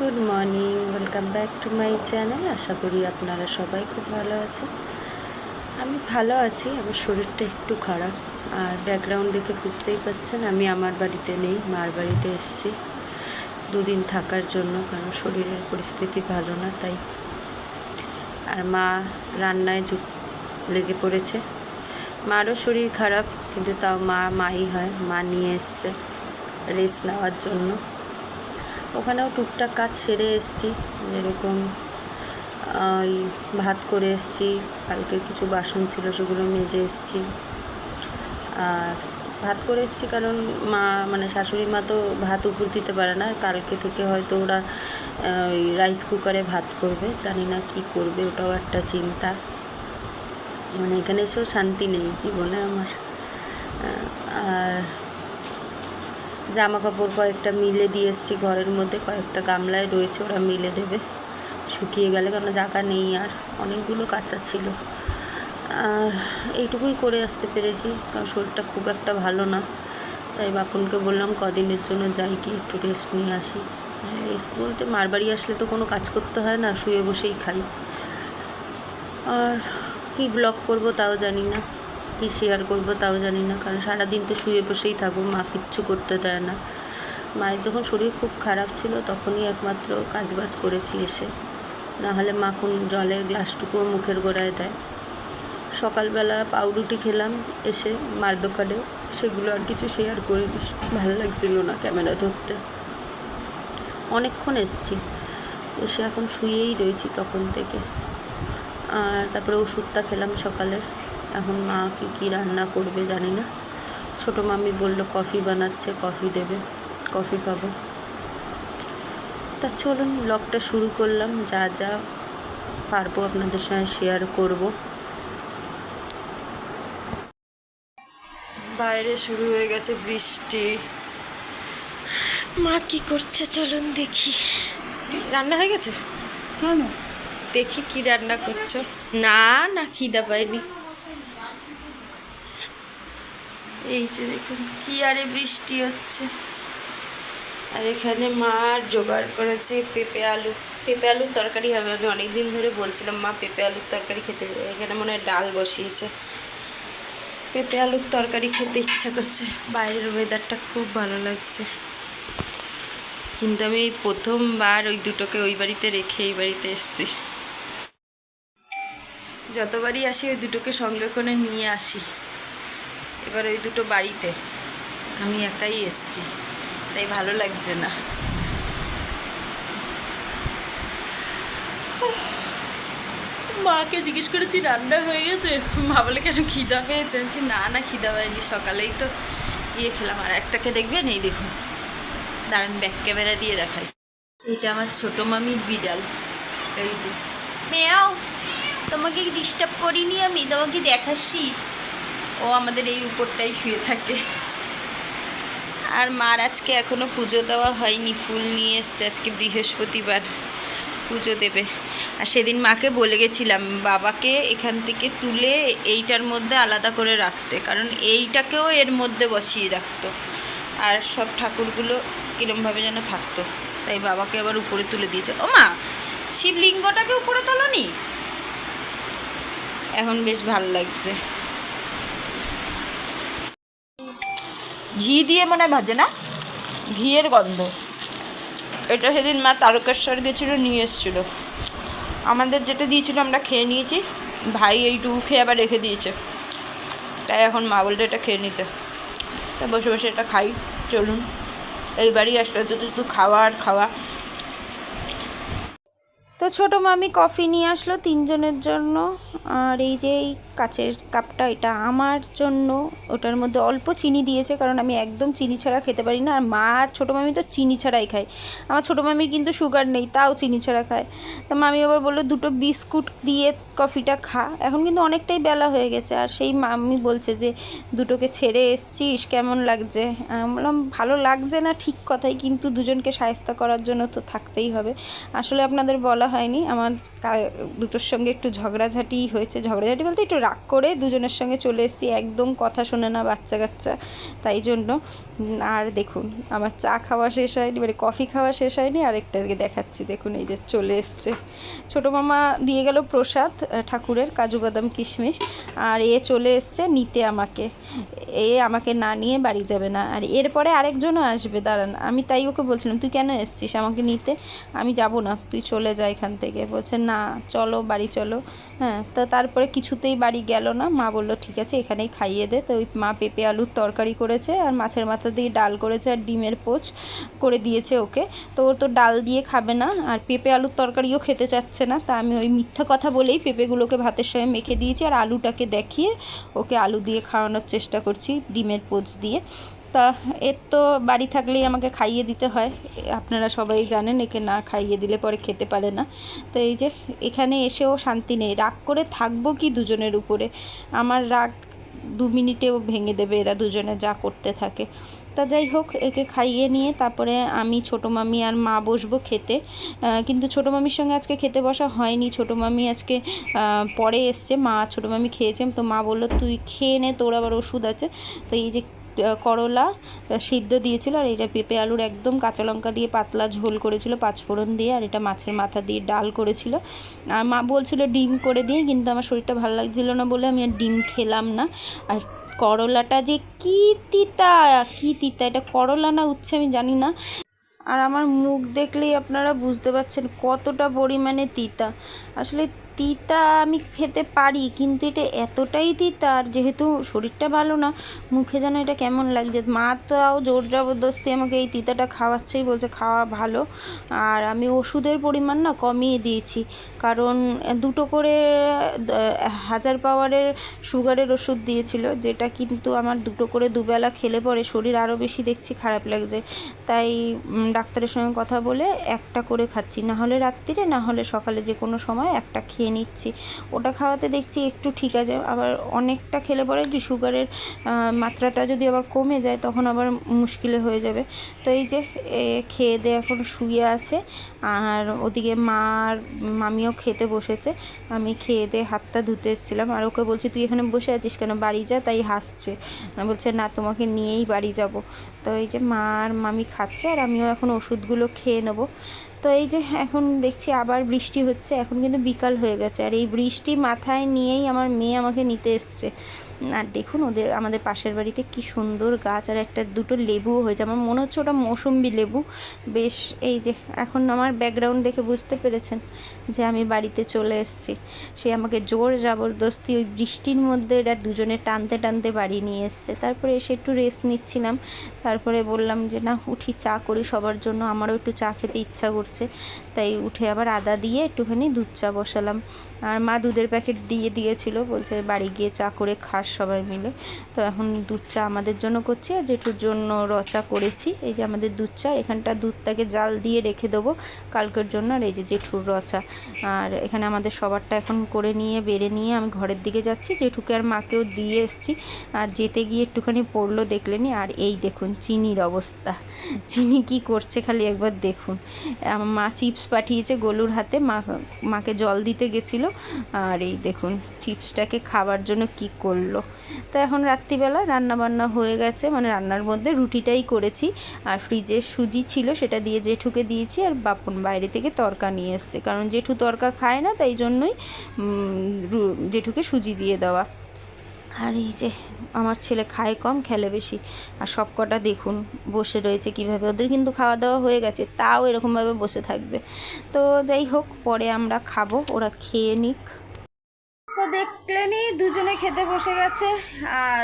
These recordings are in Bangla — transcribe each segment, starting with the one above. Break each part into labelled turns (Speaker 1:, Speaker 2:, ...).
Speaker 1: Good morning, welcome back to my channel. আশা করি আপনারা সবাই খুব ভালো আছেন। আমি ভালো আছি, আমার শরীরটা একটু খারাপ। আর ব্যাকগ্রাউন্ড দেখে বুঝতেই পারছেন, আমি আমার বাড়িতে নেই, মার বাড়িতে এসেছি। দুদিন থাকার জন্য, কারণ শরীরের পরিস্থিতি ভালো না, তাই। আর মা রান্নায় যুক লেগে পড়েছে। মারও শরীর খারাপ, কিন্তু তাও মা, মাই হয়, মা নিয়ে এসছে রেস্ট নেওয়ার জন্য। ওখানেও টুকটাক কাজ সেরে এসেছি। যেরকম ওই ভাত করে এসেছি, কালকে কিছু বাসন ছিল সেগুলো মেজে এসেছি। আর ভাত করে এসেছি কারণ মা মানে শাশুড়ি মা তো ভাত উপর দিতে পারে না। কালকে থেকে হয়তো ওরা ওই রাইস কুকারে ভাত করবে। জানি না কী করবে, ওটাও একটা চিন্তা। মানে এখানে এসেও শান্তি নেই জীবনে আমার। আর জামা কাপড় কয়েকটা মিলে দিয়ে এসেছি ঘরের মধ্যে, কয়েকটা গামলায় রয়েছে, ওরা মিলে দেবে। শুকিয়ে গেলে কারণ জায়গা নেই আর, অনেকগুলো কাঁচা ছিল। আর এইটুকুই করে আসতে পেরেছি, কারণ শরীরটা খুব একটা ভালো না। তাই বাপনকে বললাম, কদিনের জন্য যাই কি একটু রেস্ট নিয়ে আসি। রেস্ট বলতে মার বাড়ি আসলে তো কোনো কাজ করতে হয় না, শুয়ে বসেই খাই। আর কি ব্লগ করব তাও জানি না। কী শেয়ার করব তাও জানি না, কারণ সারাদিন তো শুয়ে বসেই থাকব, মা কিচ্ছু করতে দেয় না। মায়ের যখন শরীর খুব খারাপ ছিল, তখনই একমাত্র কাজবাজ করেছি এসে। নাহলে মাখন জলের গ্লাসটুকুও মুখের গোড়ায় দেয়। সকালবেলা পাউরুটি খেলাম এসে মার দোকানে, সেগুলো আর কিছু শেয়ার করি ভালো লাগছিল না ক্যামেরা ধরতে। অনেকক্ষণ এসছি, এসে এখন শুয়েই রয়েছি তখন থেকে। আর তারপরে ওষুধটা খেলাম সকালে। এখন মা কি কী রান্না করবে জানি না। ছোটো মামি বলল কফি বানাচ্ছে কফি দেবে কফি খাব। তা চলুন ব্লগটা শুরু করলাম। যা যা পারব আপনাদের সঙ্গে শেয়ার করব। বাইরে শুরু হয়ে গেছে বৃষ্টি। মা কি করছে চলুন দেখি। রান্না হয়ে গেছে?
Speaker 2: কেন
Speaker 1: দেখি কি রান্না করছ। না না, খিদা পাইনি এই যে দেখুন, কি আরে বৃষ্টি হচ্ছে। আর এখানে মা জোগাড় করেছে পেঁপে আলু। পেঁপে আলুর তরকারি হবে, আমি অনেক দিন ধরে বলছিলাম, মা পেঁপে আলুর তরকারি খেতে এখানে মনে হয় ডাল বসিয়েছে। পেঁপে আলুর তরকারি খেতে ইচ্ছা করছে। বাইরের ওয়েদারটা খুব ভালো লাগছে। কিন্তু আমি এই প্রথমবার ওই দুটোকে ওই বাড়িতে রেখে এই বাড়িতে এসেছি। যতবারই আসি ওই দুটোকে সঙ্গে করে নিয়ে আসি। এবার ওই দুটো বাড়িতে। আমি একাই এসছি। তাই ভালো লাগছে না। মাকে জিজ্ঞেস করেছি রান্না হয়ে গেছে? মা বলে কেন খিদা পেয়েছে? বলছি না না খিদা পায়নি সকালেই তো ইয়ে খেলাম। আর একটাকে দেখবেন? এই দেখুন। দাঁড়ান ব্যাক ক্যামেরা দিয়ে দেখাই। এটা আমার ছোটো মামির বিড়াল। এই যে। মেয়াও! তোমাকে ডিস্টার্ব করিনি আমি, তোমাকে দেখাচ্ছি। ও আমাদের এই উপরটাই শুয়ে থাকে। আর মার আজকে এখনও পুজো দেওয়া হয়নি, ফুল নিয়ে এসছে আজকে বৃহস্পতিবার, পুজো দেবে। আর সেদিন মাকে বলে গেছিলাম, বাবাকে এখান থেকে তুলে এইটার মধ্যে আলাদা করে রাখতে, কারণ এইটাকেও এর মধ্যে বসিয়ে রাখতো। আর সব ঠাকুরগুলো কীরমভাবে যেন থাকতো। তাই বাবাকে আবার উপরে তুলে দিয়েছে। ও মা শিবলিঙ্গটাকে উপরে তোলনি? এখন বেশ ভালো লাগছে। ঘি দিয়ে মনে হয় ভাজে না? ঘিয়ের গন্ধ। এটা সেদিন মা তারকেশ্বর গেছিল, নিয়ে এসেছিল। আমাদের যেটা দিয়েছিল আমরা খেয়ে নিয়েছি। ভাই এইটুকু খেয়ে আবার রেখে দিয়েছে। তাই এখন মা বলতে এটা খেয়ে নিতে। তা বসে বসে এটা খাই, চলুন। এই বাড়ি আসলে তো শুধু খাওয়া আর খাওয়া। তো ছোটো মামি কফি নিয়ে আসলো তিনজনের জন্য। আর এই যে এই কাচের কাপটা এটা আমার জন্য। ওটার মধ্যে অল্প চিনি দিয়েছে কারণ আমি একদম চিনি ছাড়া খেতে পারি না। আর মা আর ছোটো মামি তো চিনি ছাড়াই খায়। আমার ছোটো মামির কিন্তু সুগার নেই, তাও চিনি ছাড়া খায়। তা মামি আবার বলল, দুটো বিস্কুট দিয়ে কফিটা খা। এখন কিন্তু অনেকটাই বেলা হয়ে গেছে। আর সেই মামি বলছে যে, দুটোকে ছেড়ে এসছিস, কেমন লাগছে? আমি বললাম, ভালো লাগছে না ঠিক কথাই, কিন্তু দুজনকে সায়স্তা করার জন্য তো থাকতেই হবে। আসলে আপনাদের বলা হয়নি। আমার দুটোর সঙ্গে একটু ঝগড়াঝাটি হয়েছে। ঝগড়াঝাটি বলতে একটু রাগ করে দুজনের সঙ্গে চলে এসেছি। একদম কথা শোনে না বাচ্চা কাচ্চা তাই জন্য। আর দেখুন, আমার চা খাওয়া শেষ হয়নি মানে কফি খাওয়া শেষ হয়নি। আর আরেকটাকে দেখাচ্ছি, দেখুন এই যে চলে এসছে। ছোটো মামা দিয়ে গেল প্রসাদ ঠাকুরের কাজু বাদাম কিশমিশ। আর এ চলে এসছে নিতে আমাকে। এ আমাকে না নিয়ে বাড়ি যাবে না। আর এরপরে আরেকজনও আসবে, দাঁড়ান। আমি তাই ওকে বলছিলাম, তুই কেন এসছিস আমাকে নিতে? আমি যাব না, তুই চলে যা এখান থেকে। বলছে, না, চলো, বাড়ি চলো। হ্যাঁ তো তারপরে কিছুতেই বাড়ি গেল না। মা বলল, ঠিক আছে, এখানেই খাইয়ে দে। তো ওই মা পেঁপে আলুর তরকারি করেছে আর মাছের মাথা দিয়ে ডাল করেছে আর ডিমের পোচ করে দিয়েছে ওকে। তো ও তো ডাল দিয়ে খাবে না আর পেঁপে আলুর তরকারিও খেতে চাচ্ছে না। তা আমি ওই মিথ্যা কথা বলেই পেঁপেগুলোকে ভাতের সঙ্গে মেখে দিয়েছি আর আলুটাকে দেখিয়ে ওকে আলু দিয়ে খাওয়ানোর চেষ্টা করছি ডিমের পোচ দিয়ে। তা এর তো বাড়ি থাকলেই আমাকে খাইয়ে দিতে হয়। আপনারা সবাই জানেন, একে না খাইয়ে দিলে পরে খেতে পারে না। তো এই যে এখানে এসেও শান্তি নেই। রাগ করে থাকব কি দুজনের উপরে? আমার রাগ দু মিনিটেও ভেঙে দেবে এরা দুজনে যা করতে থাকে। তা যাই হোক, একে খাইয়ে নিয়ে তারপরে আমি ছোটো মামি আর মা বসবো খেতে। কিন্তু ছোটো মামির সঙ্গে আজকে খেতে বসা হয়নি। ছোটো মামি আজকে পরে এসছে। মা, ছোটো মামি খেয়েছে। তো মা বলল, তুই খেয়ে নে, তোর আবার ওষুধ আছে। তো এই যে করলা সিদ্ধ দিয়েছিল আর এটা পেঁপে আলুর একদম কাঁচা লঙ্কা দিয়ে পাতলা ঝোল করেছিল, পাঁচফোড়ন দিয়ে আর এটা মাছের মাথা দিয়ে ডাল করেছিল। আর মা বলছিল ডিম করে দিয়ে কিন্তু আমার শরীরটা ভালো লাগছিল না বলে আমি আর ডিম খেলাম না। আর করলাটা যে কি তিতা কি তিতা, এটা করলা না উচ্ছে আমি জানি না। আর আমার মুখ দেখলেই আপনারা বুঝতে পারছেন কতটা পরিমাণে তিতা। আসলে তিতা আমি খেতে পারি, কিন্তু এটা এতটাই তিতা আর যেহেতু শরীরটা ভালো না, মুখে যেন এটা কেমন লাগছে? মা তাও জোর জবরদস্তি আমাকে এই তিতাটা খাওয়াচ্ছেই বলছে, খাওয়া ভালো। আর আমি ওষুধের পরিমাণ না কমিয়ে দিয়েছি, কারণ দুটো করে হাজার পাওয়ারের সুগারের ওষুধ দিয়েছিল, যেটা কিন্তু আমার দুটো করে দুবেলা খেলে পরে শরীর আরও বেশি দেখছি খারাপ লাগছে। তাই ডাক্তারের সঙ্গে কথা বলে একটা করে খাচ্ছি, না হলে রাত্রিরে না হলে সকালে যে কোনো সময় একটা খেয়ে নিচ্ছি। ওটা খাওয়াতে দেখছি একটু ঠিক আছে, আবার অনেকটা খেলে পরে কি সুগারের মাত্রাটা যদি আবার কমে যায় তখন আবার মুশকিলে হয়ে যাবে। তো এই যে খেয়ে দিয়ে এখন শুয়ে আছে, আর ওদিকে মা আর মামিও খেতে বসেছে। আমি খেয়ে দিয়ে হাতটা ধুতে এসেছিলাম, আর ওকে বলছি, তুই এখানে বসে আছিস কেন? বাড়ি যা। তাই হাসছে। বলছে, না, তোমাকে নিয়েই বাড়ি যাব। তো এই যে মা আর মামি খাচ্ছে, আর আমিও এখন ওষুধগুলো খেয়ে নেব। তো এই যে এখন দেখছি আবার বৃষ্টি হচ্ছে, এখন কিন্তু বিকাল হয়ে গেছে। আর এই বৃষ্টি মাথায় নিয়েই আমার মেয়ে আমাকে নিতে এসছে। আর দেখুন ওদের, আমাদের পাশের বাড়িতে কি সুন্দর গাছ আর একটা দুটো লেবুও হয়েছে। আমার মনে হচ্ছে ওটা মৌসুম্বি লেবু। বেশ, এই যে এখন আমার ব্যাকগ্রাউন্ড দেখে বুঝতে পেরেছেন যে আমি বাড়িতে চলে এসেছি। সে আমাকে জোর জবরদস্তি ওই বৃষ্টির মধ্যে এরা দুজনে টানতে টানতে বাড়ি নিয়ে এসছে। তারপরে এসে একটু রেস্ট নিচ্ছিলাম। তারপরে বললাম যে, না, উঠি, চা করি, সবার জন্য। আমারও একটু চা খেতে ইচ্ছা করছে। তাই উঠে আবার আদা দিয়ে একটুখানি দুধ চা বসালাম। আর মা দুধের প্যাকেট দিয়ে দিয়েছিল, বলছে বাড়ি গিয়ে চা করে খাস সবাই মিলে। তো এখন দুধ চা আমাদের জন্য করছি, আর জেঠুর জন্য রচা করেছি। এই যে আমাদের দুধ চা, এখানটা দুধটাকে জাল দিয়ে রেখে দেবো কালকের জন্য, আর এই যে জেঠুর রচা আর এখানে আমাদের সবারটা এখন করে নিয়ে, বেড়ে নিয়ে আমি ঘরের দিকে যাচ্ছি। জেঠুকে আর মাকেও দিয়ে এসছি। আর যেতে গিয়ে একটুখানি পড়ল দেখলেনি, আর এই দেখুন চিনির অবস্থা। চিনি কি করছে খালি একবার দেখুন। মা চিপস পাঠিয়েছে গলুর হাতে, মা, মাকে জল দিতে গেছিল। আর এই দেখুন, চিপসটাকে খাবার জন্য কি করল। তো এখন রাত্রিবেলা রান্না বান্না হয়ে গেছে মানে রান্নার মধ্যে রুটিটাই করেছি। আর ফ্রিজে সুজি ছিল, সেটা দিয়ে জেঠুকে দিয়েছি আর বাপন বাইরে থেকে তরকা নিয়ে এসছে। কারণ জেঠু তরকা খায় না, তাই জন্যই জেঠুকে সুজি দিয়ে দেওয়া। আর এই যে আমার ছেলে খায় কম, খেলে বেশি। আর সব কটা দেখুন, বসে রয়েছে কীভাবে। ওদের কিন্তু খাওয়া দাওয়া হয়ে গেছে, তাও এরকমভাবে বসে থাকবে। তো যাই হোক, পরে আমরা খাব, ওরা খেয়ে নিক। তো দেখলেনি দুজনে খেতে বসে গেছে, আর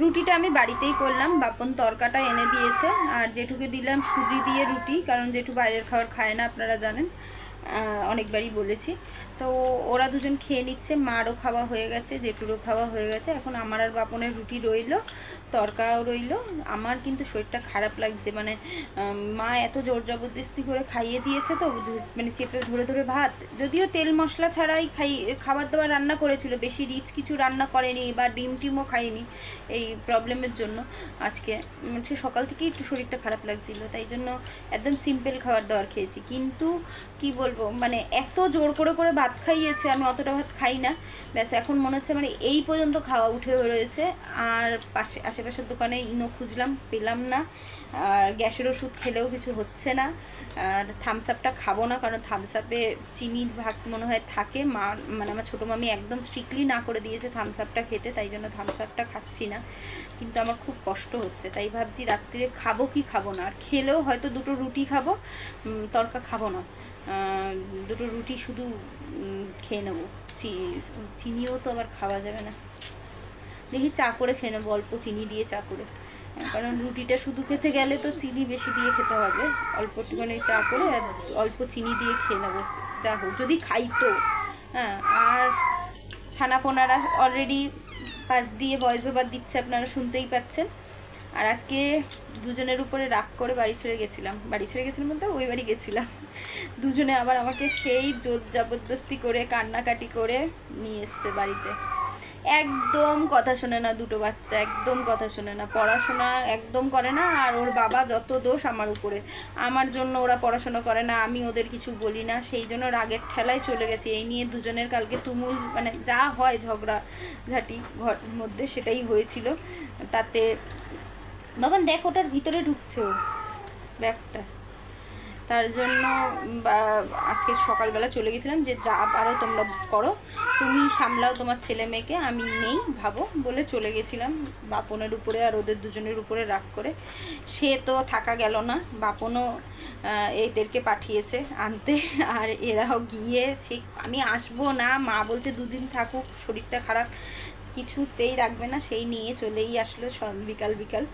Speaker 1: রুটিটা আমি বাড়িতেই করলাম। বাপন তরকাটা এনে দিয়েছে, আর জেঠুকে দিলাম সুজি দিয়ে রুটি, কারণ জেঠু বাইরের খাবার খায় না, আপনারা জানেন। অনেকবারই বলেছি। তো ওরা দুজন খেয়ে নিচ্ছে, মারও খাওয়া হয়ে গেছে, জেঠুরও খাওয়া হয়ে গেছে। এখন আমার আর বাপনের রুটি রইল, তরকাও রইল। আমার কিন্তু শরীরটা খারাপ লাগছে মানে মা এত জোর জবরদস্তি করে খাইয়ে দিয়েছে তো মানে চেপে ধরে ধরে ভাত। যদিও তেল মশলা ছাড়াই খাই খাবার দাবার রান্না করেছিল, বেশি রিচ কিছু রান্না করেনি বা ডিম টিমও খাইনি এই প্রবলেমের জন্য। আজকে সে সকাল থেকেই একটু শরীরটা খারাপ লাগছিল, তাই জন্য একদম সিম্পল খাবার দাবার খেয়েছি। কিন্তু কি বলব মানে এত জোর করে করে ভাত খাইয়েছে, আমি অতটা ভাত খাই না। ব্যাস, এখন মনে হচ্ছে মানে এই পর্যন্ত খাওয়া উঠে রয়েছে। আর পাশে, আশেপাশের দোকানে ইনো খুঁজলাম, পেলাম না। আর গ্যাসের ওষুধ খেলেও কিছু হচ্ছে না। আর থামস আপটা খাব না, কারণ থামস আপে চিনির ভাগ মনে হয় থাকে। মা মানে আমার ছোটো মামি একদম স্ট্রিক্টলি না করে দিয়েছে থামস আপটা খেতে, তাই জন্য থামস আপটা খাচ্ছি না। কিন্তু আমার খুব কষ্ট হচ্ছে, তাই ভাবছি রাত্রিরে খাব কি খাব না। আর খেলেও হয়তো দুটো রুটি খাব তরকা খাব না। দুটো রুটি শুধু খেয়ে নেব। চিনিও তো আবার খাওয়া যাবে না। দেখি চা করে খেয়ে নেব, অল্প চিনি দিয়ে চা করে। কারণ রুটিটা শুধু খেতে গেলে তো চিনি বেশি দিয়ে খেতে হবে। অল্প একটুখানি চা করে আর অল্প চিনি দিয়ে খেয়ে নেব। যা হোক, যদি খাই তো। হ্যাঁ আর ছানাপোনারা অলরেডি পাশ দিয়ে ভয়েস ওভার দিচ্ছে, আপনারা শুনতেই পাচ্ছেন। আর আজকে দুজনের উপরে রাগ করে বাড়ি ছেড়ে গেছিলাম। বাড়ি ছেড়ে গেছিলাম বলতে ওই বাড়ি গেছিলাম। দুজনে আবার আমাকে সেই জোর জবরদস্তি করে, কান্নাকাটি করে নিয়ে এসছে বাড়িতে। একদম কথা শোনে না দুটো বাচ্চা, একদম কথা শোনে না। পড়াশোনা একদম করে না আর ওর বাবা যত দোষ আমার উপরে। আমার জন্য ওরা পড়াশোনা করে না, আমি ওদের কিছু বলি না। সেই জন্য রাগের ঠেলায় চলে গেছে। এই নিয়ে দুজনের কালকে তুমুল মানে যা হয় ঝগড়া ঝাঁটি ঘর মধ্যে সেটাই হয়েছিল। তাতে বাবান দেখ ওটার ভিতরে ঢুকছে ব্যাগটা। তার জন্য আজকে সকালবেলা চলে গেছিলাম যে, যা পারো তোমরা করো। তুমি সামলাও তোমার ছেলে মেয়েকে, আমি নেই, ভাবো, বলে চলে গেছিলাম বাপনের উপরে আর ওদের দুজনের উপরে রাগ করে। সে তো থাকা গেল না, বাপনও এদেরকে পাঠিয়েছে আনতে, আর এরাও গিয়ে, সে, আমি আসব না, মা বলছে দুদিন থাকুক, শরীরটা খারাপ। কিছুতেই রাখবে না, সেই নিয়ে চলেই আসলো বিকাল বিকাল।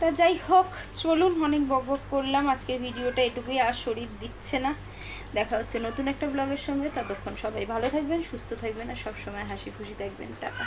Speaker 1: তা যাই হোক, চলুন অনেক বক বক করলাম, আজকের ভিডিওটা এটুকুই, আর শরীর দিচ্ছে না। দেখা হচ্ছে নতুন একটা ব্লগের সঙ্গে, ততক্ষণ সবাই ভালো থাকবেন, সুস্থ থাকবেন, আর সবসময় হাসি খুশি থাকবেন। টাটা।